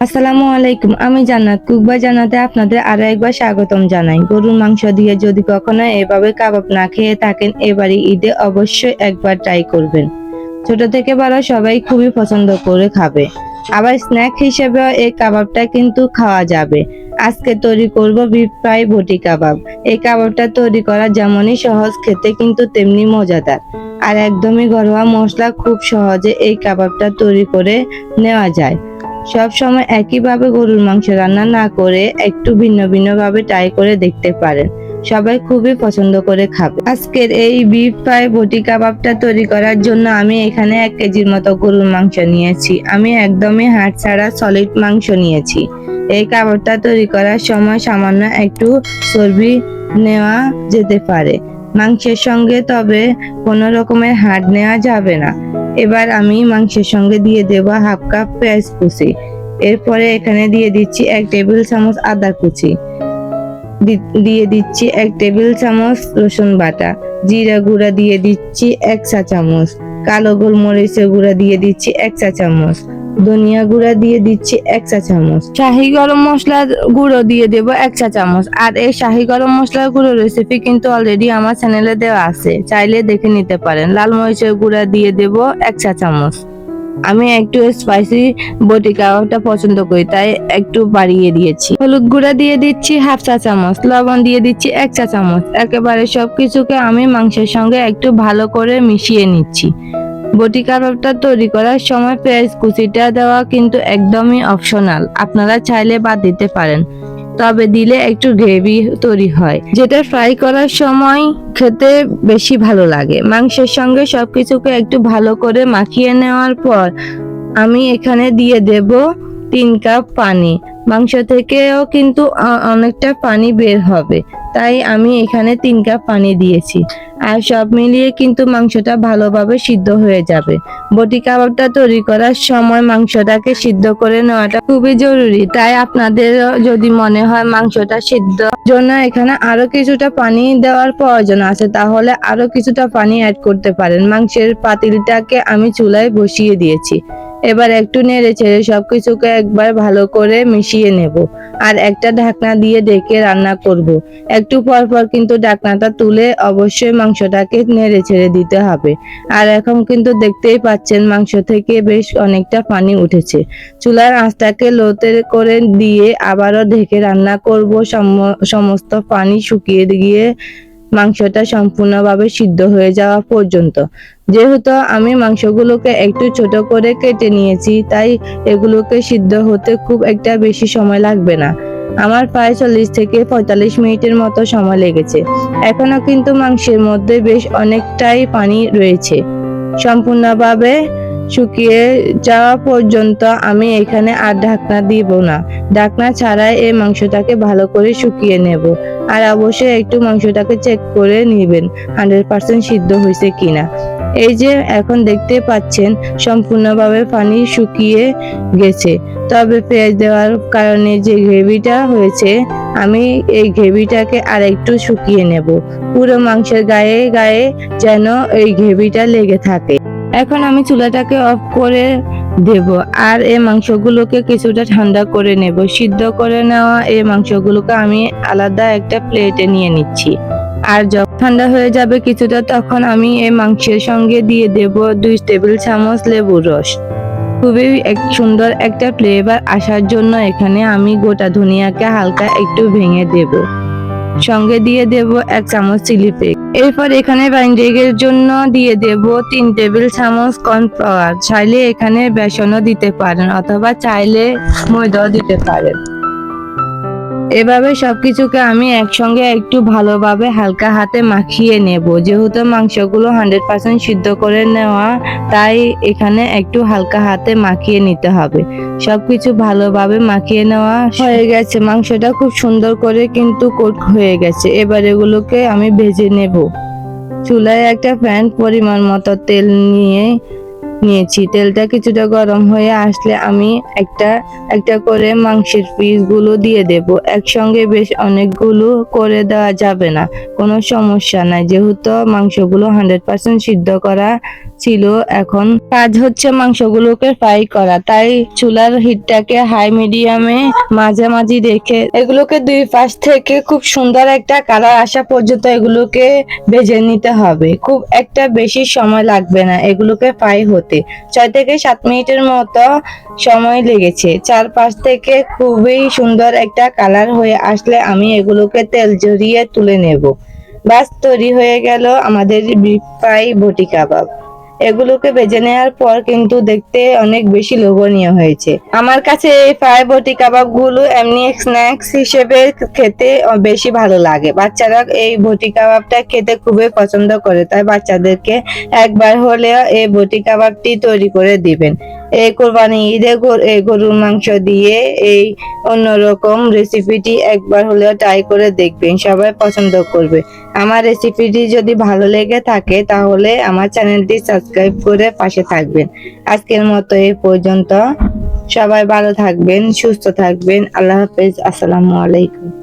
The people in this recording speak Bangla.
আসসালামু আলাইকুম, আমি জান্নাত। কুকবা জান্নাতে আপনাদের আরও একবার স্বাগতম জানাই। গরুর মাংস দিয়ে যদি কখনো এভাবে কাবাব না খেয়ে থাকেন এবারে ঈদে অবশ্যই একবার ট্রাই করবেন। ছোট থেকে বড় সবাই খুবই পছন্দ করে খাবে। আবার স্ন্যাক হিসেবেও এই কাবাবটা কিন্তু খাওয়া যাবে। আজকে তৈরি করব বিফ ফ্রাই বটি কাবাব। এই কাবাবটা তৈরি করা যেমনই সহজ, খেতে কিন্তু তেমনি মজাদার। আর একদমই ঘরোয়া মশলা খুব সহজে এই কাবাবটা তৈরি করে নেওয়া যায়। সব সময় একইভাবে গরুর মাংস রান্না না করে একটু ভিন্ন ভিন্ন ভাবে ট্রাই করে দেখতে পারেন। সবাই খুবই পছন্দ করে খাবে। আজকের এই বিফ ফ্রাই বটি কাবাবটা তৈরি করার জন্য আমি এখানে এক কেজির মতো গরুর মাংস নিয়েছি। আমি একদমই হাড় ছাড়া সলিড মাংস নিয়েছি। এই কাবাবটা তৈরি করার সময় সামান্য একটু চর্বি নেওয়া যেতে পারে। মাংসের সঙ্গে তবে কোনো রকমের হাড় নেওয়া যাবে না। এবার আমি মাংসের সঙ্গে দিয়ে দেব হাফ কাপ পেঁয়াজ কুচি। এরপরে এখানে দিয়ে দিচ্ছি এক টেবিল চামচ আদা কুচি। দিয়ে দিচ্ছি এক টেবিল চামচ রসুন বাটা। জিরা গুঁড়া দিয়ে দিচ্ছি এক চা চামচ। কালো গোলমরিচের গুঁড়া দিয়ে দিচ্ছি এক চা চামচ। ধনিয়া গুঁড়া দিয়ে দিচ্ছি এক চা চামচ। শাহি গরম মশলার গুঁড়ো দিয়ে দেব এক চা চামচ। আর এই শাহি গরম মশলার গুঁড়ো রেসিপি কিন্তু অলরেডি আমার চ্যানেলে দেওয়া আছে। চাইলে দেখে নিতে পারেন। লাল মরিচের গুঁড়া দিয়ে দেব এক চা চামচ। আমি একটু স্পাইসি বটি পছন্দ করি, তাই একটু বাড়িয়ে দিয়েছি। হলুদ গুঁড়া দিয়ে দিচ্ছি হাফ চা চামচ। লবণ দিয়ে দিচ্ছি এক চা চামচ। একেবারে সবকিছুকে আমি মাংসের সঙ্গে একটু ভালো করে মিশিয়ে নিচ্ছি। বটি কাবাবটা তৈরি করার সময় পেঁয়াজ কুচিটা দেওয়া কিন্তু একদমই অপশনাল আপনারা চাইলে বাদ দিতে পারেন। তবে দিলে একটু গ্রেভি তৈরি হয়। যেটা ফ্রাই করার সময় খেতে বেশি ভালো লাগে। মাংসের সঙ্গে সবকিছুকে একটু ভালো করে মাখিয়ে নেওয়ার পর আমি এখানে দিয়ে দেব তিন কাপ পানি। মাংস থেকেও কিন্তু অনেকটা পানি বের হবে। তাই আমি এখানে তিন কাপ পানি দিয়েছি। আর সব মিলিয়ে কিন্তু মাংসটা ভালোভাবে সিদ্ধ হয়ে যাবে। বটি কাবাবটা তৈরি করার সময় মাংসটাকে সিদ্ধ করে নেওয়াটা খুবই জরুরি। তাই আপনাদের যদি মনে হয় মাংসটা সিদ্ধ জন্য এখানে আরও কিছুটা পানি দেওয়ার প্রয়োজন আছে, তাহলে আরও কিছুটা পানি অ্যাড করতে পারেন। মাংসের পাতিলটাকে আমি চুলায় বসিয়ে দিয়েছি। এবার একটু নেড়ে ছেড়ে সবকিছুকে একবার ভালো করে মিশিয়ে নেব। আর একটা ঢাকনা দিয়ে ডেকে রান্না করব। একটু পর পর কিন্তু ঢাকনাটা তুলে অবশ্যই মাংসটাকে নেড়ে ছেড়ে দিতে হবে। আর এখন কিন্তু দেখতেই পাচ্ছেন মাংস থেকে বেশ অনেকটা পানি উঠেছে। চুলার আঁচটাকে লোতে করে দিয়ে আবারও ঢেকে রান্না করব। সম- সমস্ত পানি শুকিয়ে গিয়ে মাংসটা সম্পূর্ণভাবে সিদ্ধ হয়ে যাওয়া পর্যন্ত। যেহেতু আমি মাংসগুলোকে একটু ছোট করে কেটে নিয়েছি, তাই এগুলোকে সিদ্ধ হতে খুব একটা বেশি সময় লাগবে না। আমার প্রায় চল্লিশ থেকে পঁয়তাল্লিশ মিনিটের মতো সময় লেগেছে। এখনও কিন্তু মাংসের মধ্যে বেশ অনেকটাই পানি রয়েছে। সম্পূর্ণভাবে শুকিয়ে যাওয়া পর্যন্ত আমি এখানে আর ঢাকনা দিব না। ঢাকনা ছাড়াই এই মাংসটাকে ভালো করে শুকিয়ে নেব। আর অবশ্যই একটু মাংসটাকে চেক করে নেবেন। হান্ড্রেড পার্সেন্ট সিদ্ধ হয়েছে কিনা। এই যে এখন দেখতে পাচ্ছেন, সম্পূর্ণভাবে পানি শুকিয়ে গেছে। তবে পেঁয়াজ দেওয়ার কারণে যে গ্রেভিটা হয়েছে, আমি এই গ্রেভিটাকে আর একটু শুকিয়ে নেব। পুরো মাংসের গায়ে গায়ে যেন এই গ্রেভিটা লেগে থাকে। এখন আমি চুলাটাকে অফ করে দেব আর এই মাংসগুলোকে কিছুটা ঠান্ডা করে নেব। সিদ্ধ করে নেওয়া এই মাংসগুলোকে আমি আলাদা একটা প্লেটে নিয়ে নিচ্ছি। আর যখন ঠান্ডা হয়ে যাবে কিছুটা, তখন আমি এই মাংসের সঙ্গে দিয়ে দেব দুই টেবিল চামচ লেবুর রস। খুবই এক সুন্দর একটা ফ্লেভার আসার জন্য এখানে আমি গোটা ধনিয়াকে হালকা একটু ভেঙে দেব। সঙ্গে দিয়ে দেব এক চামচ চিলি ফ্লেক্স এরপর এখানে বাইন্ডিংয়ের জন্য দিয়ে দেব তিন টেবিল চামচ কর্নফ্লাওয়ার চাইলে এখানে বেসনও দিতে পারেন অথবা চাইলে ময়দাও দিতে পারেন। এভাবে সবকিছুকে আমি একসঙ্গে একটু ভালোভাবে হালকা হাতে মাখিয়ে নেব। যেহেতু মাংসগুলো হান্ড্রেড পার্সেন্ট সিদ্ধ করে নেওয়া, তাই এখানে একটু হালকা হাতে মাখিয়ে নিতে হবে। সবকিছু ভালোভাবে মাখিয়ে নেওয়া হয়ে গেছে। মাংসটা খুব সুন্দর করে কিন্তু কোট হয়ে গেছে। এবার এগুলোকে আমি ভেজে নেব। চুলায় একটা প্যান পরিমাণ মতো তেল নিয়ে নিয়েছি। তেলটা কিছুটা গরম হয়ে আসলে আমি একটা একটা করে মাংসের পিসগুলো দিয়ে দেব। একসঙ্গে বেশ অনেকগুলো করে দেওয়া যাবে না। কোনো সমস্যা নাই। যেহেতু মাংসগুলো হান্ড্রেড পার্সেন্ট সিদ্ধ করা ছিল। এখন কাজ হচ্ছে মাংসগুলোকে ফ্রাই করা। তাই চুলার হিটটাকে হাই মিডিয়ামে মাঝামাঝি রেখে এগুলোকে দুই পাশ থেকে খুব সুন্দর একটা কালার আসা পর্যন্ত এগুলোকে ভেজে নিতে হবে। খুব একটা বেশি সময় লাগবে না এগুলোকে ফ্রাই হতে। ছয় থেকে সাত মিনিটের মতো সময় লেগেছে। চার পাশ থেকে খুবই সুন্দর একটা কালার হয়ে আসলে আমি এগুলোকে তেল জড়িয়ে তুলে নেব। বাস তৈরি হয়ে গেল আমাদের ফ্রাই বটি কাবাব। এগুলোকে ভেজে নেওয়ার পর কিন্তু দেখতে অনেক বেশি লোভনীয় হয়েছে। আমার কাছে এই ফ্রাই বটি কাবাবগুলো এমনি স্ন্যাক্স হিসেবে খেতে বেশি ভালো লাগে। বাচ্চারা এই বটি কাবাবটা খেতে খুবই পছন্দ করে, তাই বাচ্চাদেরকে একবার হলেও এই বটি কাবাবটি তৈরি করে দিবেন। এই কোরবানি ঈদে গরুর মাংস দিয়ে এই অন্যরকম রেসিপিটি একবার হলেও ট্রাই করে দেখবেন, সবাই পছন্দ করবে। আমার রেসিপিটি যদি ভালো লেগে থাকে তাহলে আমার চ্যানেলটি সাবস্ক্রাইব করে পাশে থাকবেন। আজকের মতো এই পর্যন্ত। সবাই ভালো থাকবেন, সুস্থ থাকবেন। আল্লাহ হাফেজ, আসসালামু আলাইকুম।